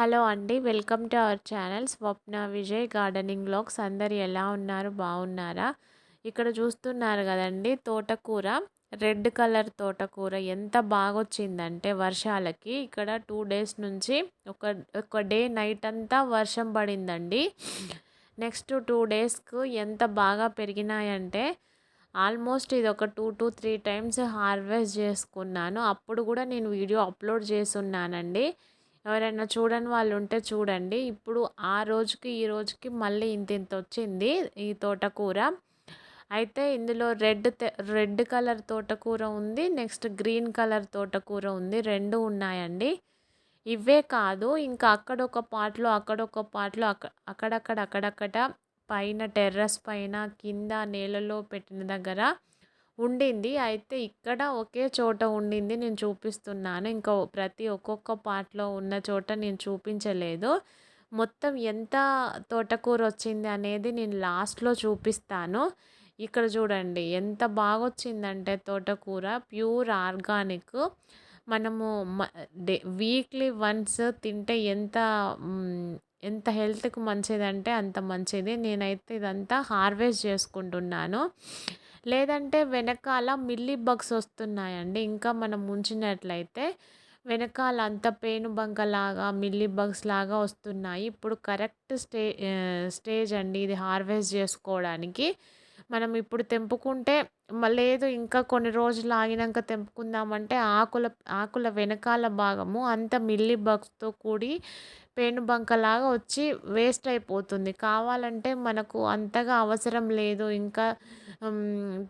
Hello అండి. Welcome to our channel Swapna Vijay gardening blogs అందరు ఎలా ఉన్నారు? బాగున్నారా? ఇక్కడ చూస్తున్నారు కదండి తోటకూర. రెడ్ కలర్ తోటకూర. ఎంత బాగా వచ్చిందంటే వర్షాలకి ఇక్కడ టూ డేస్ నుంచి ఒక ఒక డే నైట్ అంతా వర్షం పడిందండి. నెక్స్ట్ టూ డేస్కు ఎంత బాగా పెరిగినాయంటే ఆల్మోస్ట్ ఇది ఒక two to three times harvest చేసుకున్నాను. అప్పుడు కూడా నేను వీడియో అప్లోడ్ చేస్తున్నానండి ఎవరైనా చూడని వాళ్ళు ఉంటే చూడండి. ఇప్పుడు ఆ రోజుకి ఈ రోజుకి మళ్ళీ ఇంత ఇంత వచ్చింది ఈ తోటకూర. అయితే ఇందులో రెడ్ రెడ్ కలర్ తోటకూర ఉంది నెక్స్ట్ గ్రీన్ కలర్ తోటకూర ఉంది రెండు ఉన్నాయండి. ఇవే కాదు ఇంకా అక్కడొక పాటలో అక్కడొక పాటలో అక్కడ అక్కడక్కడ అక్కడక్కడ పైన టెర్రస్ పైన కింద నేలలో పెట్టిన దగ్గర ఉండింది. అయితే ఇక్కడ ఒకే చోట ఉండింది నేను చూపిస్తున్నాను. ఇంకా ప్రతి ఒక్కొక్క పార్ట్లో ఉన్న చోట నేను చూపించలేదు. మొత్తం ఎంత తోటకూర వచ్చింది అనేది నేను లాస్ట్లో చూపిస్తాను. ఇక్కడ చూడండి ఎంత బాగా వచ్చిందంటే తోటకూర ప్యూర్ ఆర్గానిక్. మనము డే వీక్లీ వన్స్ తింటే ఎంత ఎంత హెల్త్కి మంచిదంటే అంత మంచిది. నేనైతే ఇదంతా హార్వెస్ట్ చేసుకుంటున్నాను. లేదంటే వెనకాల మిల్లీ బగ్స్ వస్తున్నాయండి. ఇంకా మనం ఉంచినట్లయితే వెనకాల అంత పేనుబంకలాగా మిల్లీ బగ్స్ లాగా వస్తున్నాయి. ఇప్పుడు కరెక్ట్ స్టే స్టేజ్ అండి. ఇది హార్వెస్ట్ చేసుకోవడానికి మనం ఇప్పుడు తెంపుకుంటే లేదు ఇంకా కొన్ని రోజులు ఆగినాక తెంపుకుందామంటే ఆకుల ఆకుల వెనకాల భాగము అంత మిల్లీ బగ్స్తో కూడి పేనుబంకలాగా వచ్చి వేస్ట్ అయిపోతుంది. కావాలంటే మనకు అంతగా అవసరం లేదు. ఇంకా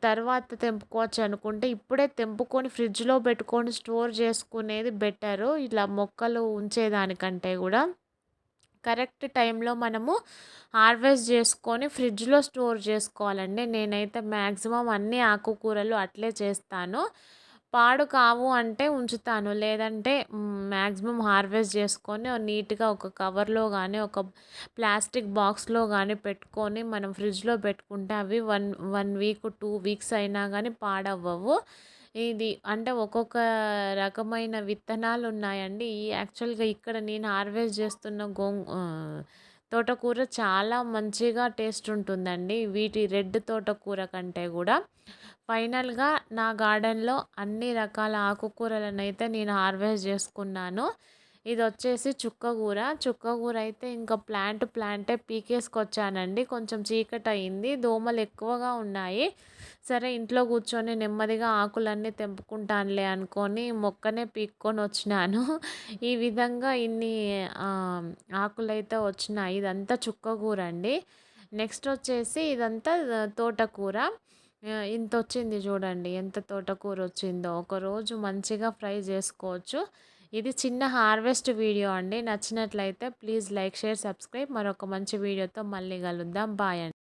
తర్వాత తెంపుకోవచ్చు అనుకుంటే ఇప్పుడే తెంపుకొని ఫ్రిడ్జ్లో పెట్టుకొని స్టోర్ చేసుకునేది బెటరు. ఇలా మొక్కలు ఉంచేదానికంటే కూడా. కరెక్ట్ టైంలో మనము హార్వెస్ట్ చేసుకొని ఫ్రిడ్జ్లో స్టోర్ చేసుకోవాలండి. నేనైతే మ్యాక్సిమం అన్ని ఆకుకూరలు అట్లే చేస్తాను. పాడు కావు అంటే ఉంచుతాను. లేదంటే మ్యాక్సిమం హార్వెస్ట్ చేసుకొని నీట్గా ఒక కవర్లో కానీ ఒక ప్లాస్టిక్ బాక్స్లో కానీ పెట్టుకొని మనం ఫ్రిడ్జ్లో పెట్టుకుంటే అవి one one week two weeks అయినా కానీ పాడవ్వవు. ఇది అంటే ఒక్కొక్క రకమైన విత్తనాలు ఉన్నాయండి ఈ యాక్చువల్గా ఇక్కడ నేను హార్వెస్ట్ చేస్తున్న గోంగ్ తోటకూర చాలా మంచిగా టేస్ట్ ఉంటుందండి. వీటి రెడ్ తోటకూర కంటే కూడా. ఫైనల్గా నా గార్డెన్లో అన్ని రకాల ఆకుకూరలను అయితే నేను హార్వెస్ట్ చేసుకున్నాను. ఇది వచ్చేసి చుక్కకూర చుక్కకూర అయితే ఇంకా ప్లాంట్ ప్లాంటే పీకేసుకొచ్చానండి. కొంచెం చీకటి అయింది దోమలు ఎక్కువగా ఉన్నాయి. సరే ఇంట్లో కూర్చొని నెమ్మదిగా ఆకులన్నీ తెంపుకుంటానులే అనుకొని మొక్కనే పీక్కొని వచ్చినాను ఈ విధంగా ఇన్ని ఆకులైతే వచ్చినాయి. ఇదంతా చుక్కకూర అండి నెక్స్ట్ వచ్చేసి ఇదంతా తోటకూర. ఇంత వచ్చింది చూడండి. ఎంత తోటకూర వచ్చిందో ఒకరోజు మంచిగా ఫ్రై చేసుకోవచ్చు. ఇది చిన్న హార్వెస్ట్ వీడియో అండి. నచ్చినట్లయితే ప్లీజ్ లైక్ షేర్ సబ్స్క్రైబ్. మరొక మంచి వీడియోతో మళ్ళీ కలుద్దాం. బాయ్ అండి.